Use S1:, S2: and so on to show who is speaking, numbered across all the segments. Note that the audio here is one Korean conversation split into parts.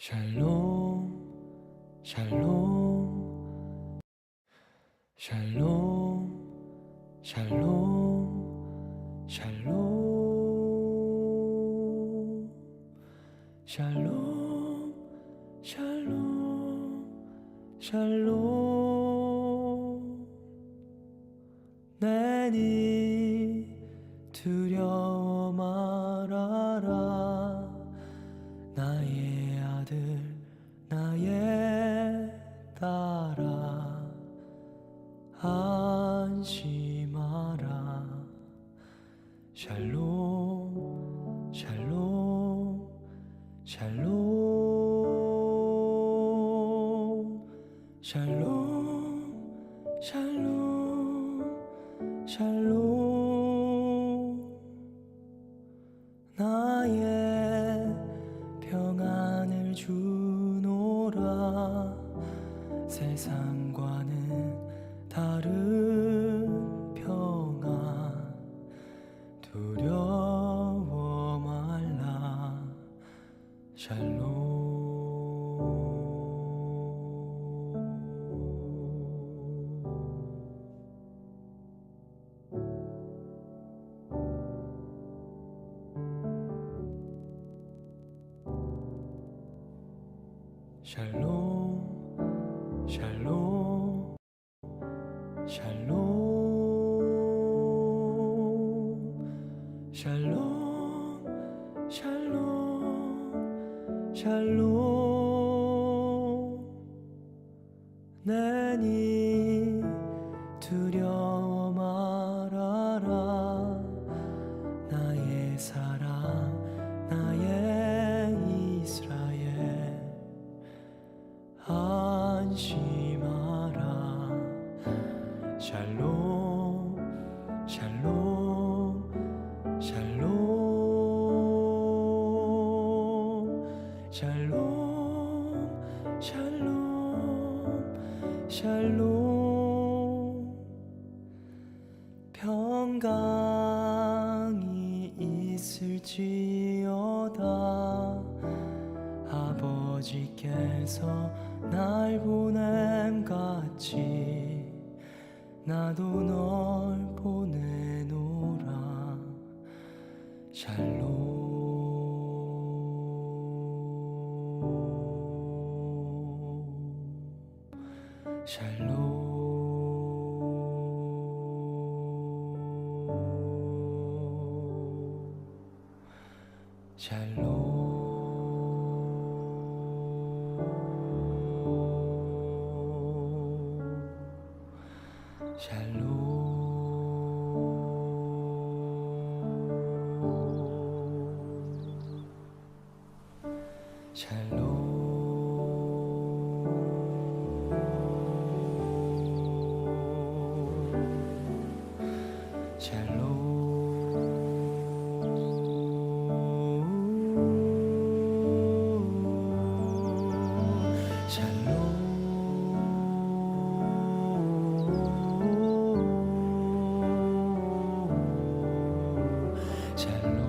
S1: 샬롬 샬롬 샬롬 샬롬 샬롬 샬롬 샬롬 샬롬 나니 잘 놀. 난이 두려워. Shalom. 前路。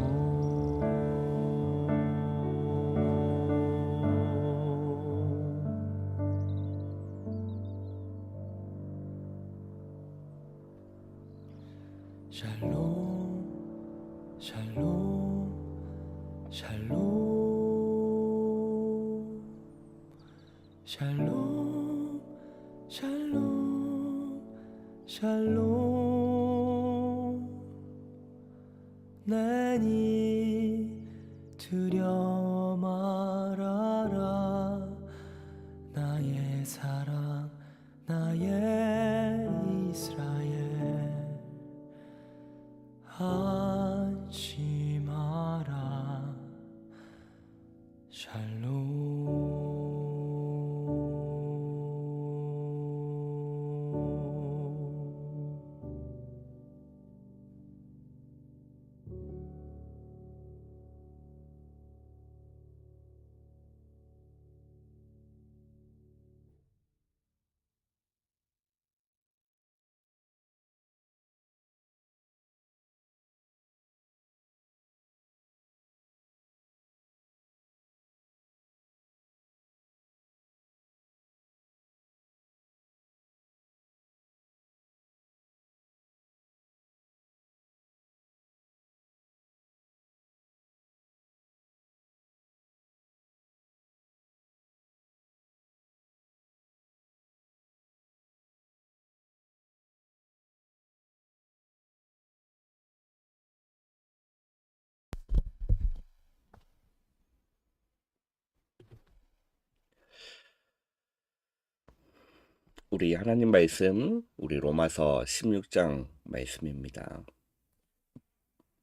S2: 우리 하나님 말씀, 우리 로마서 16장 말씀입니다.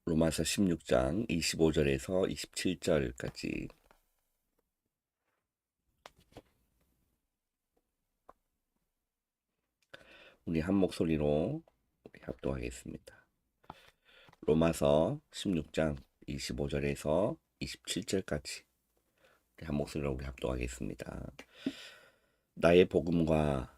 S2: 로마서 16장 25절에서 27절까지 우리 한 목소리로 합동하겠습니다. 로마서 16장 25절에서 27절까지 우리 한 목소리로 우리 합동하겠습니다. 나의 복음과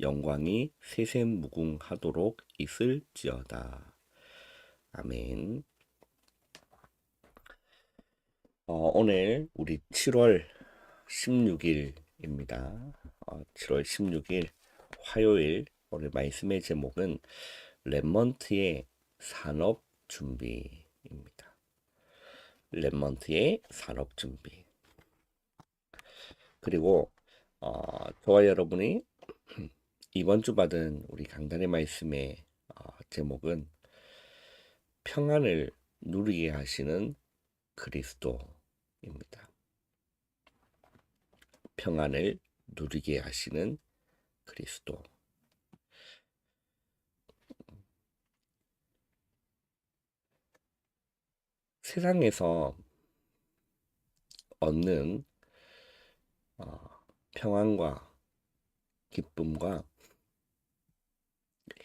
S2: 영광이 세세무궁하도록 있을지어다. 아멘. 어, 오늘 우리 7월 16일입니다. 어, 7월 16일 화요일 오늘 말씀의 제목은 랩먼트의 산업 준비입니다. 랩먼트의 산업 준비. 그리고 어, 저와 여러분이 이번 주 받은 우리 강단의 말씀의 어, 제목은 평안을 누리게 하시는 그리스도입니다. 평안을 누리게 하시는 그리스도. 세상에서 얻는 어, 평안과 기쁨과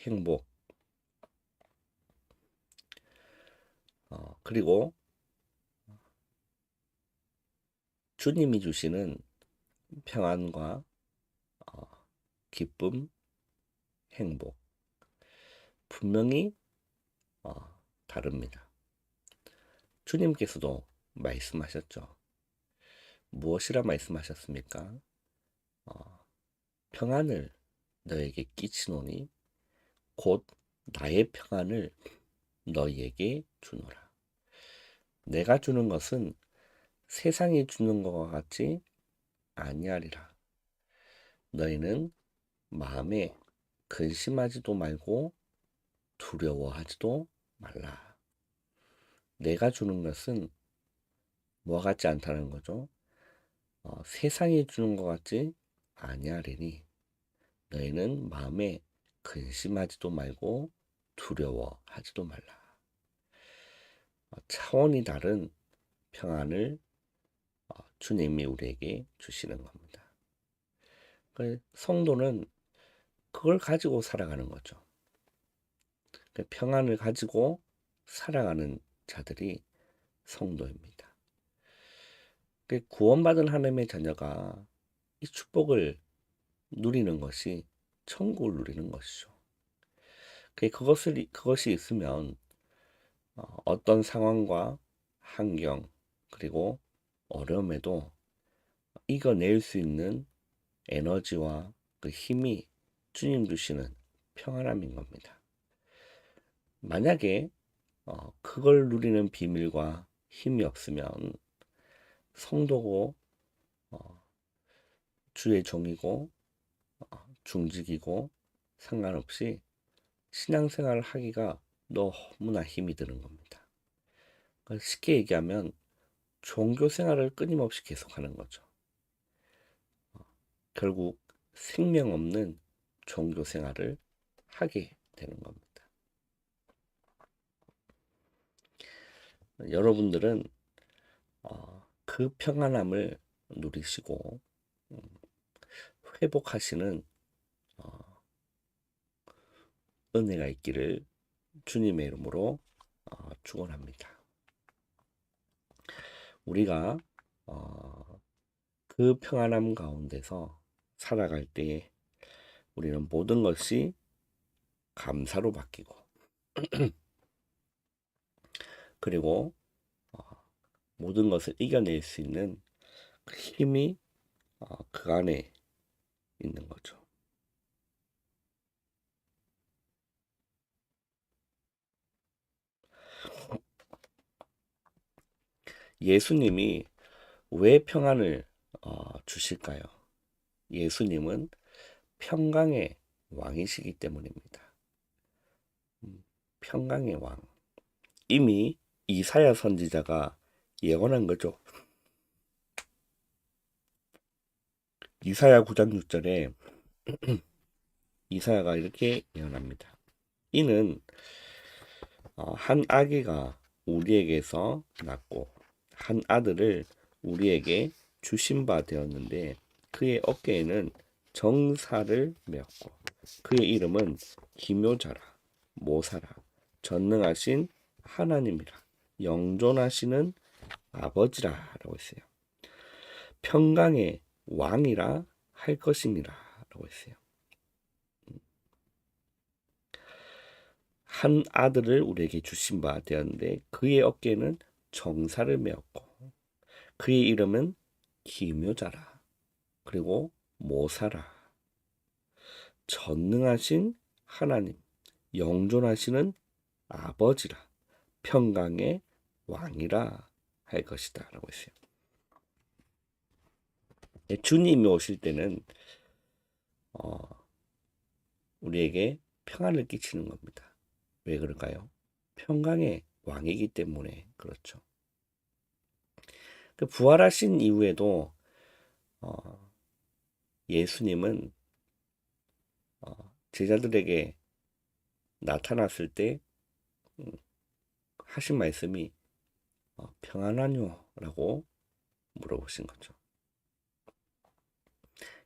S2: 행복 어, 그리고 주님이 주시는 평안과 어, 기쁨, 행복 분명히 어, 다릅니다. 주님께서도 말씀하셨죠. 무엇이라 말씀하셨습니까? 어, 평안을 너에게 끼치노니 곧 나의 평안을 너희에게 주노라. 내가 주는 것은 세상이 주는 것과 같지 아니하리라. 너희는 마음에 근심하지도 말고 두려워하지도 말라. 내가 주는 것은 뭐 같지 않다는 거죠. 어, 세상이 주는 것 같지 아니하리니 너희는 마음에 근심하지도 말고 두려워하지도 말라. 어, 차원이 다른 평안을 어, 주님이 우리에게 주시는 겁니다. 그 성도는 그걸 가지고 살아가는 거죠. 그 평안을 가지고 살아가는 자들이 성도입니다. 그 구원받은 하나님의 자녀가 이 축복을 누리는 것이 천국을 누리는 것이죠. 그 그것을 그것이 있으면 어, 어떤 상황과 환경 그리고 어려움에도 이겨낼 수 있는 에너지와 그 힘이 주님 주시는 평안함인 겁니다. 만약에 어, 그걸 누리는 비밀과 힘이 없으면 성도고 어, 주의 종이고 어, 중직이고 상관없이 신앙생활을 하기가 너무나 힘이 드는 겁니다. 그러니까 쉽게 얘기하면 종교 생활을 끊임없이 계속하는 거죠. 어, 결국 생명 없는 종교 생활을 하게 되는 겁니다. 여러분들은 어, 그 평안함을 누리시고 음, 회복하시는 어, 은혜가 있기를 주님의 이름으로 어, 축원합니다. 우리가 어, 그 평안함 가운데서 살아갈 때 우리는 모든 것이 감사로 바뀌고 그리고 어, 모든 것을 이겨낼 수 있는 그 힘이 어, 그 안에 있는 거죠. 예수님이 왜 평안을 어, 주실까요? 예수님은 평강의 왕이시기 때문입니다. 음, 평강의 왕. 이미 이사야 선지자가 예언한 거죠. 이사야 9장 6절에 이사야가 이렇게 예언합니다. 이는 어, 한 아기가 우리에게서 낳고 한 아들을 우리에게 주신 바 되었는데 그의 어깨에는 정사를 메었고 그의 이름은 기묘자라 모사라 전능하신 하나님이라 영존하시는 아버지라라고 했어요. 평강의 왕이라 할 것임이라라고 했어요. 한 아들을 우리에게 주신 바 되었는데 그의 어깨에는 정사를 메었고 그의 이름은 기묘자라 그리고 모사라 전능하신 하나님 영존하시는 아버지라 평강의 왕이라 할 것이다 라고 했어요. 예, 주님이 오실 때는 어, 우리에게 평안을 끼치는 겁니다. 왜 그럴까요? 평강의 왕이기 때문에 그렇죠. 그 부활하신 이후에도 어, 예수님은 어, 제자들에게 나타났을 때 음, 하신 말씀이 어, 평안하뇨라고 물어보신 거죠.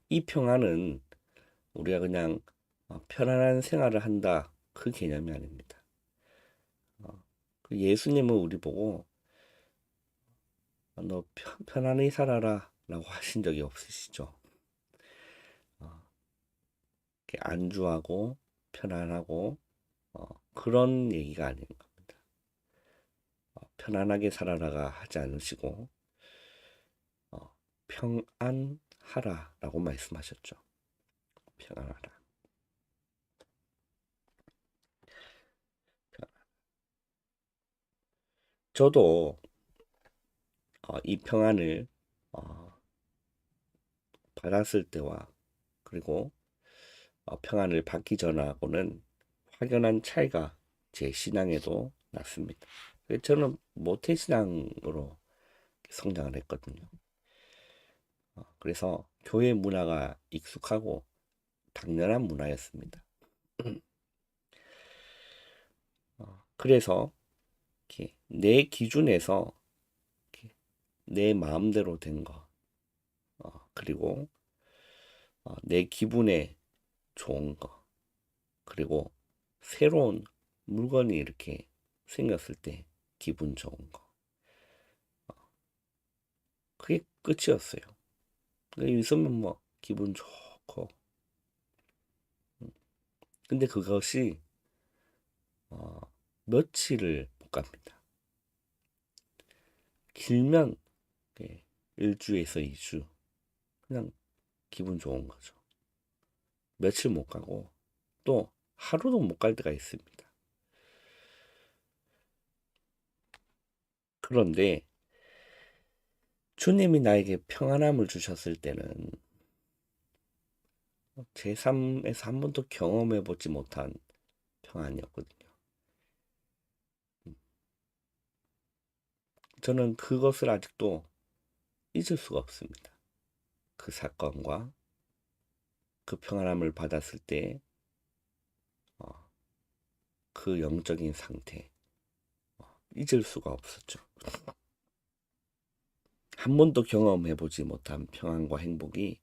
S2: 이 평안은 우리가 그냥 어, 편안한 생활을 한다 그 개념이 아닙니다. 어, 그 예수님은 우리 보고 어, 너 편, 편안히 살아라 라고 하신 적이 없으시죠. 어, 안주하고 편안하고 어, 그런 얘기가 아닌 겁니다. 어, 편안하게 살아라가 하지 않으시고 어, 평안하라 라고 말씀하셨죠. 평안하라. 저도 어, 이 평안을 어, 받았을 때와 그리고 어, 평안을 받기 전하고는 확연한 차이가 제 신앙에도 났습니다. 저는 모태신앙으로 성장을 했거든요. 어, 그래서 교회 문화가 익숙하고 당연한 문화였습니다. 어, 그래서 이렇게 내 기준에서 내 마음대로 된 거, 어, 그리고 어, 내 기분에 좋은 거, 그리고 새로운 물건이 이렇게 생겼을 때 기분 좋은 거, 어, 그게 끝이었어요. 있으면 뭐 기분 좋고, 음, 근데 그것이 어, 며칠을 못 갑니다. 길면 예, 일주에서 2주 그냥 기분 좋은 거죠. 며칠 못 가고 또 하루도 못 갈 때가 있습니다. 그런데 주님이 나에게 평안함을 주셨을 때는 제 삶에서 한 번도 경험해 보지 못한 평안이었거든요. 저는 그것을 아직도 잊을 수가 없습니다. 그 사건과 그 평안함을 받았을 때, 어, 그 영적인 상태, 어, 잊을 수가 없었죠. 한 번도 경험해 보지 못한 평안과 행복이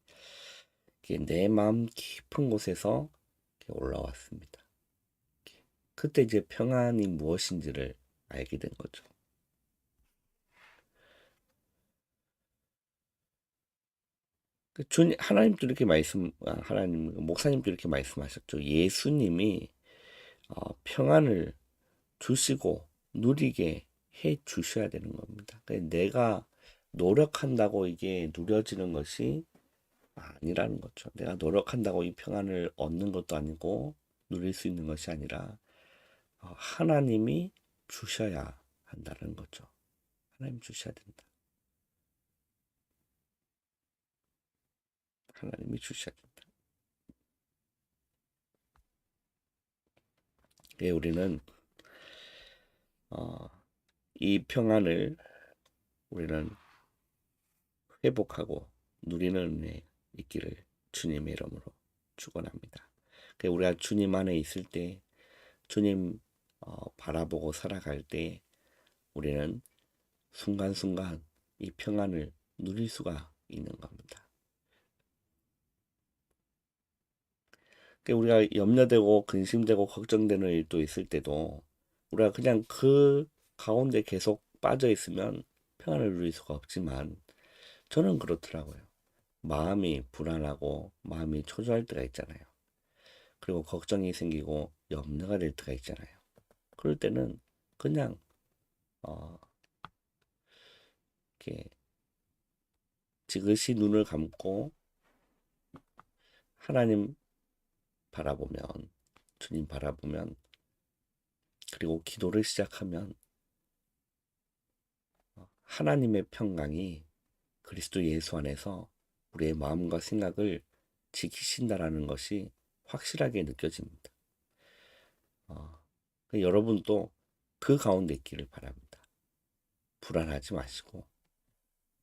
S2: 내 마음 깊은 곳에서 올라왔습니다. 그때 이제 평안이 무엇인지를 알게 된 거죠. 그주 하나님도 이렇게 말씀, 아, 하나님 목사님도 이렇게 말씀하셨죠. 예수님이 어, 평안을 주시고 누리게 해 주셔야 되는 겁니다. 그러니까 내가 노력한다고 이게 누려지는 것이 아니라는 거죠. 내가 노력한다고 이 평안을 얻는 것도 아니고 누릴 수 있는 것이 아니라 어, 하나님이 주셔야 한다는 거죠. 하나님 주셔야 된다. 하나님이 된다. 예, 우리는 어, 이 평안을 우리는 회복하고 누리는 은혜 있기를 주님의 이름으로 축원합니다. 그 우리가 주님 안에 있을 때 주님 어, 바라보고 살아갈 때 우리는 순간순간 이 평안을 누릴 수가 있는 겁니다. 우리가 염려되고 근심되고 걱정되는 일도 있을 때도 우리가 그냥 그 가운데 계속 빠져 있으면 평안을 누릴 수가 없지만 저는 그렇더라고요. 마음이 불안하고 마음이 초조할 때가 있잖아요. 그리고 걱정이 생기고 염려가 될 때가 있잖아요. 그럴 때는 그냥 어 이렇게 지그시 눈을 감고 하나님 바라보면 주님 바라보면 그리고 기도를 시작하면 어, 하나님의 평강이 그리스도 예수 안에서 우리의 마음과 생각을 지키신다라는 것이 확실하게 느껴집니다. 어, 여러분도 그 가운데 있기를 바랍니다. 불안하지 마시고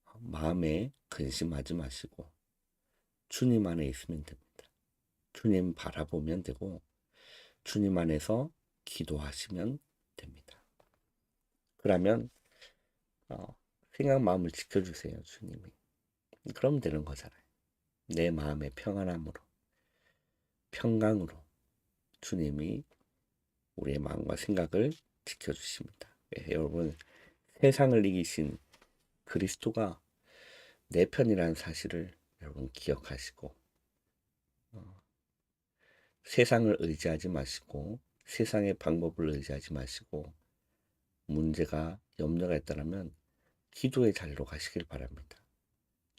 S2: 어, 마음에 근심하지 마시고 주님 안에 있으면 됩니다. 주님 바라보면 되고 주님 안에서 기도하시면 됩니다. 그러면 어, 생각 마음을 지켜주세요, 주님이. 그럼 되는 거잖아요. 내 마음의 평안함으로, 평강으로 주님이 우리의 마음과 생각을 지켜주십니다. 예, 여러분, 세상을 이기신 그리스도가 내 편이라는 사실을 여러분 기억하시고, 어, 세상을 의지하지 마시고, 세상의 방법을 의지하지 마시고, 문제가 염려가 있다면 기도의 자리로 가시길 바랍니다.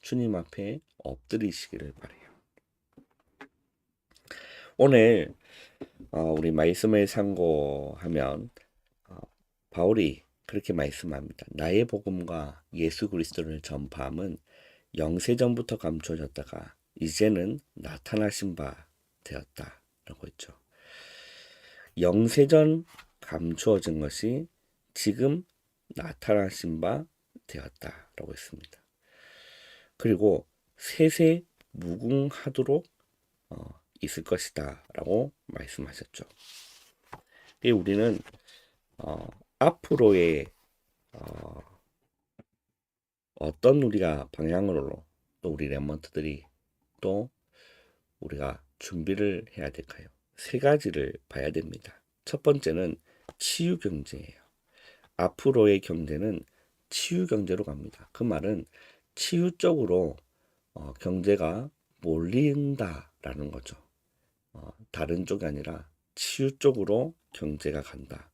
S2: 주님 앞에 엎드리시기를 바래요. 오늘 어, 우리 말씀을 참고하면 어, 바울이 그렇게 말씀합니다. 나의 복음과 예수 그리스도를 전파함은 영세전부터 감춰졌다가 이제는 나타나신 바 되었다 라고 했죠. 영세전 감추어진 것이 지금 나타나신 바 되었다 라고 했습니다. 그리고 세세 무궁하도록 어, 있을 것이다 라고 말씀하셨죠. 우리는 어, 앞으로의 어, 어떤 우리가 방향으로 또 우리 랩먼트들이 또 우리가 준비를 해야 될까요? 세 가지를 봐야 됩니다. 첫 번째는 치유 경제예요. 앞으로의 경제는 치유 경제로 갑니다. 그 말은 치유 쪽으로 어, 경제가 몰린다라는 거죠. 어, 다른 쪽이 아니라 치유 쪽으로 경제가 간다.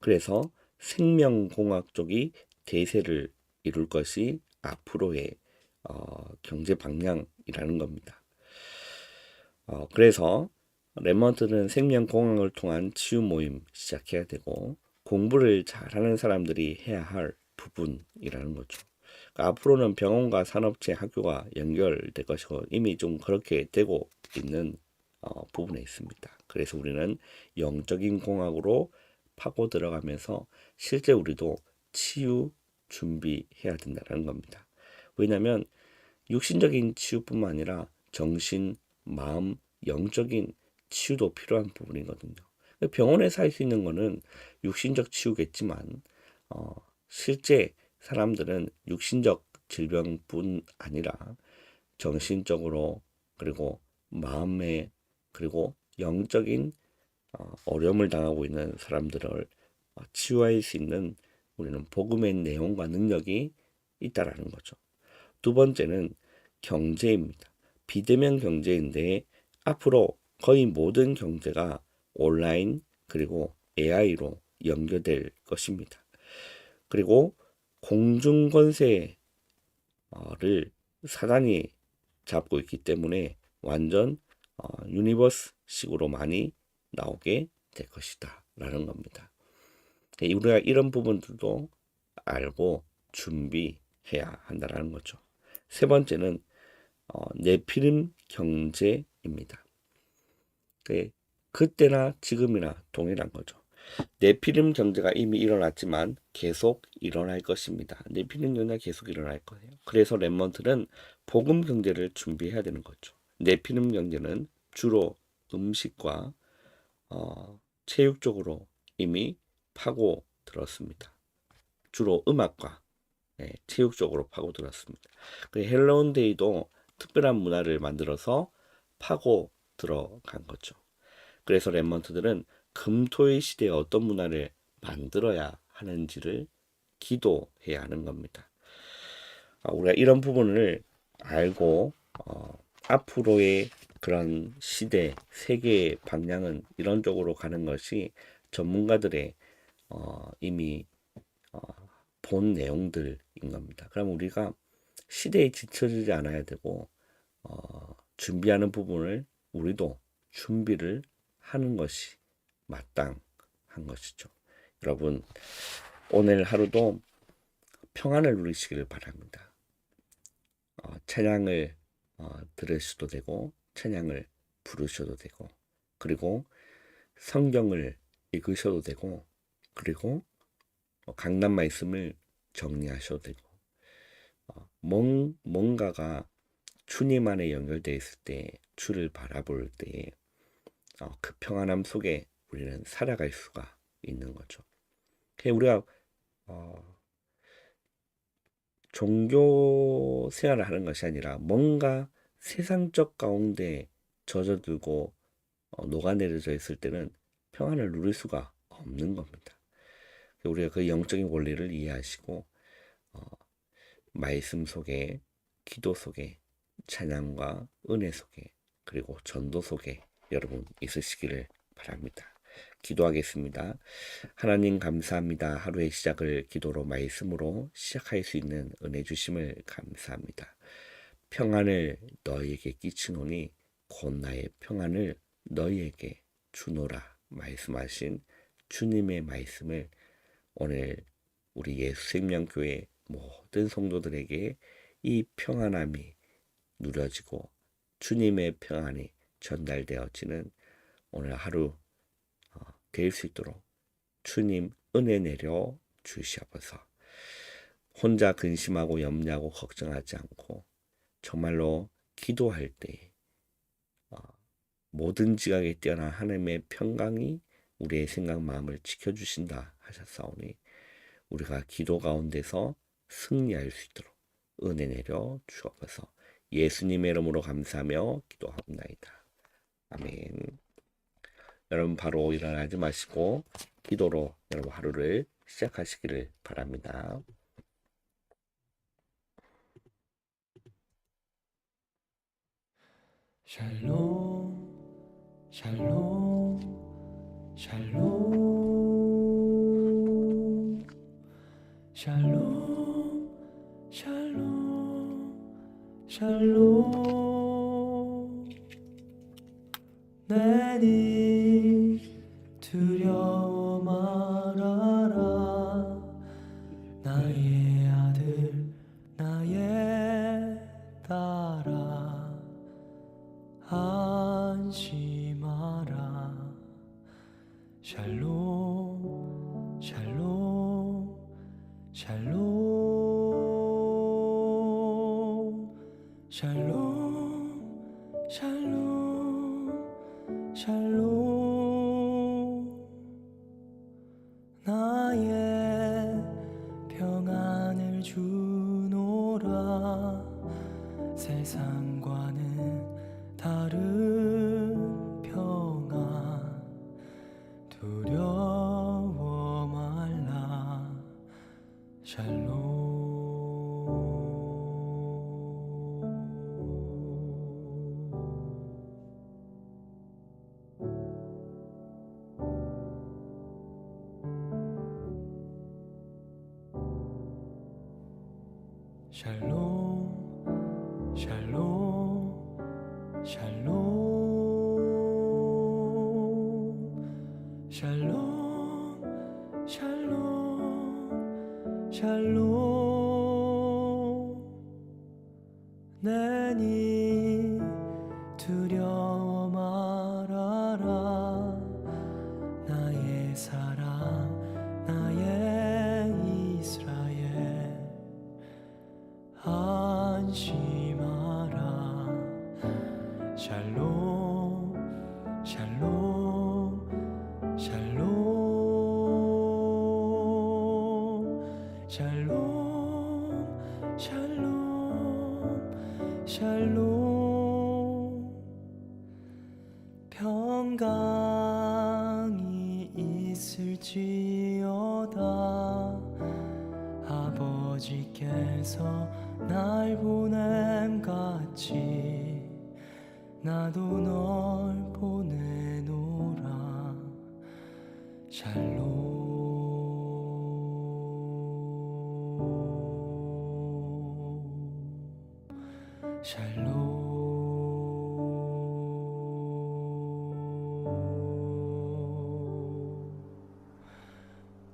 S2: 그래서 생명공학 쪽이 대세를 이룰 것이 앞으로의 어, 경제 방향이라는 겁니다. 어, 그래서 레먼트는 생명공학을 통한 치유 모임 시작해야 되고 공부를 잘하는 사람들이 해야 할 부분이라는 거죠. 그러니까 앞으로는 병원과 산업체, 학교가 연결될 것이고 이미 좀 그렇게 되고 있는 어, 부분에 있습니다. 그래서 우리는 영적인 공학으로 파고 들어가면서 실제 우리도 치유 준비해야 된다는 겁니다. 왜냐하면 육신적인 치유뿐만 아니라 정신, 마음, 영적인 치유도 필요한 부분이거든요. 병원에서 할 수 있는 거는 육신적 치유겠지만 어, 실제 사람들은 육신적 질병뿐 아니라 정신적으로 그리고 마음에 그리고 영적인 어, 어려움을 당하고 있는 사람들을 어, 치유할 수 있는 우리는 복음의 내용과 능력이 있다라는 거죠. 두 번째는 경제입니다. 비대면 경제인데 앞으로 거의 모든 경제가 온라인 그리고 AI로 연결될 것입니다. 그리고 공중권세를 사단이 잡고 있기 때문에 완전 어, 유니버스식으로 많이 나오게 될 것이다 라는 겁니다. 우리가 이런 부분들도 알고 준비해야 한다라는 거죠. 세 번째는 어, 네피림 경제입니다. 그 그때나 지금이나 동일한 거죠. 네피림 경제가 이미 일어났지만 계속 일어날 것입니다. 네피림 경제가 계속 일어날 거예요. 그래서 랩먼트는 복음 경제를 준비해야 되는 거죠. 네피림 경제는 주로 음식과 어, 체육 쪽으로 이미 파고 들었습니다. 주로 음악과 예, 체육 쪽으로 파고 들었습니다. 그 헬로운 데이도 특별한 문화를 만들어서 파고 들어간 거죠. 그래서 랩먼트들은 금토의 시대에 어떤 문화를 만들어야 하는지를 기도해야 하는 겁니다. 아, 우리가 이런 부분을 알고 어, 앞으로의 그런 시대, 세계의 방향은 이런 쪽으로 가는 것이 전문가들의 어, 이미 어, 본 내용들인 겁니다. 그럼 우리가 시대에 지쳐지지 않아야 되고 어, 준비하는 부분을 우리도 준비를 하는 것이 마땅한 것이죠. 여러분 오늘 하루도 평안을 누리시기를 바랍니다. 어, 찬양을 어, 들으셔도 되고 찬양을 부르셔도 되고 그리고 성경을 읽으셔도 되고 그리고 어, 강단 말씀을 정리하셔도 되고 어, 뭔, 뭔가가 주님 안에 연결되어 있을 때 주를 바라볼 때 어, 그 평안함 속에 우리는 살아갈 수가 있는 거죠. 우리가 어, 종교 생활을 하는 것이 아니라 뭔가 세상적 가운데 젖어들고 어, 녹아내려져 있을 때는 평안을 누릴 수가 없는 겁니다. 우리가 그 영적인 원리를 이해하시고 어, 말씀 속에 기도 속에 찬양과 은혜 속에 그리고 전도 속에 여러분 있으시기를 바랍니다. 기도하겠습니다. 하나님 감사합니다. 하루의 시작을 기도로 말씀으로 시작할 수 있는 은혜 주심을 감사합니다. 평안을 너희에게 끼치노니 곧 나의 평안을 너희에게 주노라 말씀하신 주님의 말씀을 오늘 우리 예수생명교회 모든 성도들에게 이 평안함이 누려지고 주님의 평안이 전달되어지는 오늘 하루 어, 될수 있도록 주님 은혜 내려 주시옵소서. 혼자 근심하고 염려하고 걱정하지 않고 정말로 기도할 때 어, 모든 지각에 뛰어난 하나님의 평강이 우리의 생각 마음을 지켜주신다 하셨사오니 우리가 기도 가운데서 승리할 수 있도록 은혜 내려 주옵소서. 예수님의 이름으로 감사하며 기도합니다. 아멘. 여러분 바로 일어나지 마시고 기도로 여러분 하루를 시작하시기를 바랍니다.
S1: 샬롬 샬롬 샬롬 샬롬 샬롬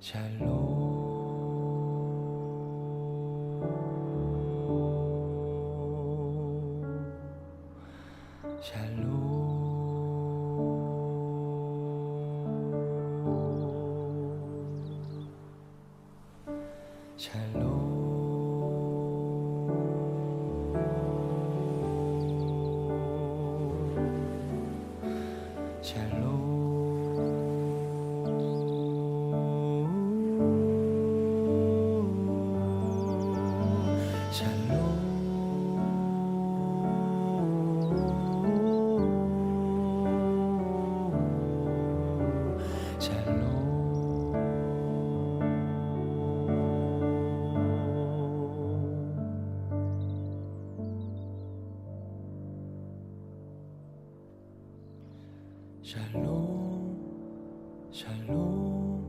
S1: 잘 놀. 샬롬 샬롬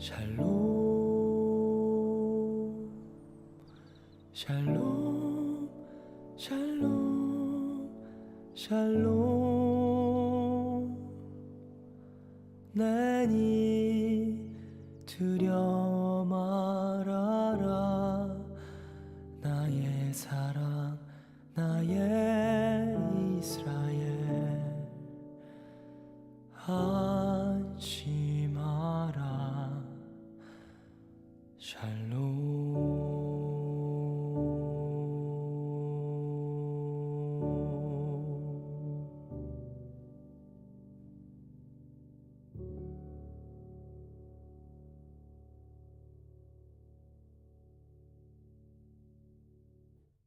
S1: 샬롬. 샬롬 샬롬 샬롬 난이